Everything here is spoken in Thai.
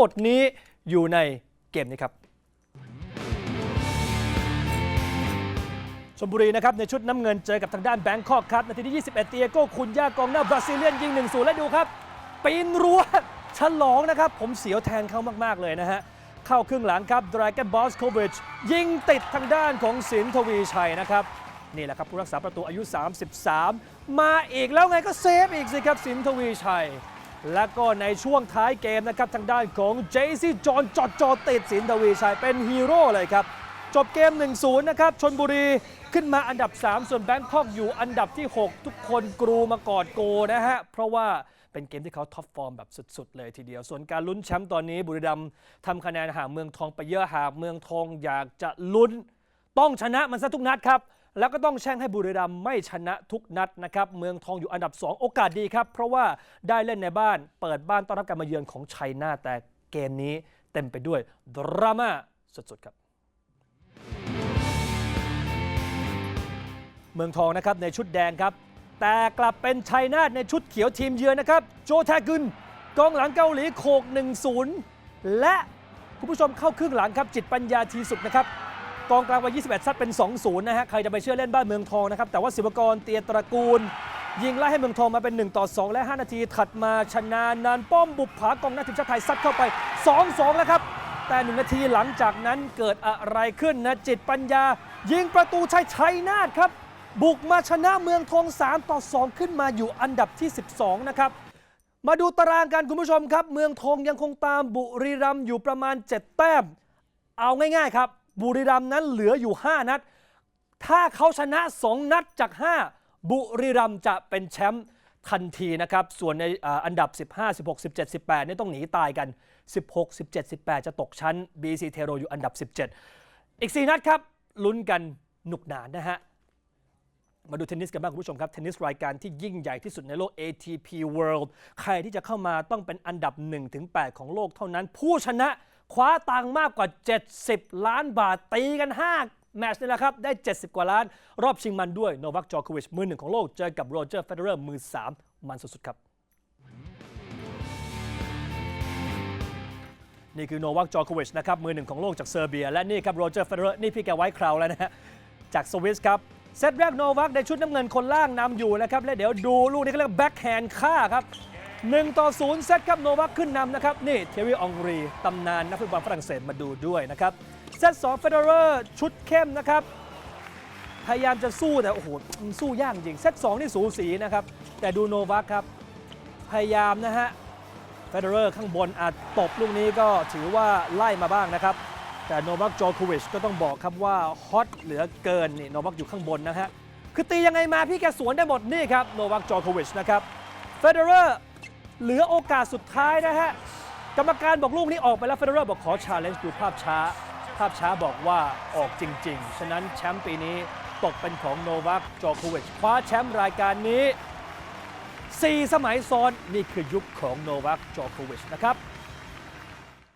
หมดนี้อยู่ในเกมนี้ครับชลบุรีนะครับในชุดน้ำเงินเจอกับทางด้านแบงคอกครับ นาทีที่ 21 เตียโก้คุณย่ากองหน้าบราซิเลียนยิง1-0 แล้วดูครับ ปีนรั้วฉลองนะครับ ผมเสียวแทนเขามาก ๆ เลยนะฮะ เข้าครึ่งหลังครับดรา g o n บอสโควิชยิงติดทางด้านของสินทวีชัยนะครับ นี่แหละครับผู้รักษาประตูอายุ 33 มาอีกแล้วไงก็เซฟอีกสิครับสินทวีชัย แล้วก็ในช่วงท้ายเกมนะครับทางด้านของเจซี่จอนจอดจอติดสินทวีชัยเป็นฮีโร่เลยครับ จบเกม 1-0 นะครับชนบุรีขึ้นมาอันดับ 3 ส่วนแบงคอกอยู่อันดับที่ 6 ทุกคนกรูมากอดโกนะฮะ เพราะว่าเป็นเกมที่เขาท็อปฟอร์มแบบสุด ๆ เลยทีเดียว ส่วนการลุ้นแชมป์ตอนนี้บุรีรัมย์ทำคะแนนห่างเมืองทองไปเยอะหากเมืองทองอยากจะลุ้น ต้องชนะมันซะทุกนัดครับ แล้วก็ต้องแช่งให้บุรีรัมย์ไม่ชนะทุกนัดนะครับ เมืองทองอยู่อันดับ 2 โอกาสดีครับ เพราะว่าได้เล่นในบ้านเปิดบ้านต้อนรับการมาเยือนของชัยนาแต่เกมนี้เต็มไปด้วยดราม่าสุดๆครับ เมืองทองนะครับในชุดแดงครับ แต่กลับเป็นชัยนาทในชุดเขียวทีมเยือนนะครับ โจแทกุนกองหลังเกาหลีโขก 1-0 และคุณผู้ชมเข้าครึ่งหลังครับจิตปัญญาทีสุดนะครับ กองกลางวัย 21 ซัดเป็น 2-0 นะฮะ ใครจะไปเชื่อเล่นบ้านเมืองทองนะครับ แต่ว่าศิวกรเตียตระกูล ยิงไล่ให้เมืองทองมาเป็น 1 ต่อ 2 และ 5 นาทีถัดมาชนะนานป้อมบุปผากองหน้าทีมชาติไทยซัดเข้าไป 2-2 แล้วครับ แต่หนึ่งนาทีหลังจากนั้นเกิดอะไรขึ้นนะจิตปัญญา ยิงประตูชัยชัยนาทครับ บุกมาชนะเมืองทอง 3 ต่อ 2 ขึ้นมาอยู่อันดับที่ 12 นะครับมาดูตารางกันคุณผู้ชมครับ เมืองทองยังคงตามบุรีรัมย์อยู่ประมาณ 7 แต้ม เอาง่ายๆครับ บุรีรัมย์นั้นเหลืออยู่ 5 นัด ถ้าเขาชนะ 2 นัดจาก 5 บุรีรัมย์จะเป็นแชมป์ทันทีนะครับ ส่วนในอันดับ 15 16 17 18นี่ต้องหนีตายกัน 16 17 18 จะตกชั้น BC เทโรอยู่อันดับ 17 อีก 4 นัดครับ ลุ้นกันหนุกหนานนะฮะ มาดูเทนนิสกันบ้างคุณผู้ชมครับ เทนนิสรายการที่ยิ่งใหญ่ที่สุดในโลก ATP World ใครที่จะเข้ามาต้องเป็นอันดับ 1-8 ของโลกเท่านั้น ผู้ชนะ คว้าตังค์มากกว่า 70 ล้านบาท ตีกัน 5 แมตช์นี่แหละครับ ได้ 70 กว่าล้าน รอบชิงมันด้วย โนวัคจอโควิช มือหนึ่งของโลก เจอกับโรเจอร์เฟเดอร์ มือ 3 มันสุดๆครับ นี่คือโนวัคจอโควิชนะครับ มือหนึ่งของโลกจากเซอร์เบีย และนี่ครับโรเจอร์เฟเดอร์ นี่พี่แกไว้คราวแล้วนะฮะ จากสวิสครับ เซตแรกโนวัคในชุดน้ำเงินคนล่างนำอยู่นะครับ และเดี๋ยวดูลูกนี้เขาเรียกแบ็คแฮนด์ฆ่าครับ 1 ต่อ 0 เซตครับโนวัคขึ้นนำนะครับ นี่เทวิองรีตำนานนักฟุตบอลฝรั่งเศสมาดูด้วยนะครับ เซต2เฟเดอร์ชุดเข้มนะครับ พยายามจะสู้แต่โอ้โหสู้ยากจริง เซต2นี่สูสีนะครับ แต่ดูโนวัคครับ พยายามนะฮะเฟเดอร์ข้างบนอาจตบลูกนี้ก็ถือว่าไล่มาบ้างนะครับ แต่โนวัคโจโควิชก็ต้องบอกครับว่าฮอตเหลือเกินนี่โนวัคอยู่ข้างบนนะฮะคือตียังไงมาพี่แกสวนได้หมดนี่ครับโนวัคโจโควิชนะครับเฟเดอร์ เหลือโอกาสสุดท้ายนะฮะ กรรมการบอกลูกนี้ออกไปแล้วเฟเดอร์บอกขอชาเลนจ์ดูภาพช้า ภาพช้าบอกว่าออกจริง ๆ ฉะนั้นแชมป์ปีนี้ตกเป็นของโนวัคจอควิชคว้าแชมป์รายการนี้ 4 สมัยซ้อนนี่คือยุคของโนวัคจอควิชนะครับ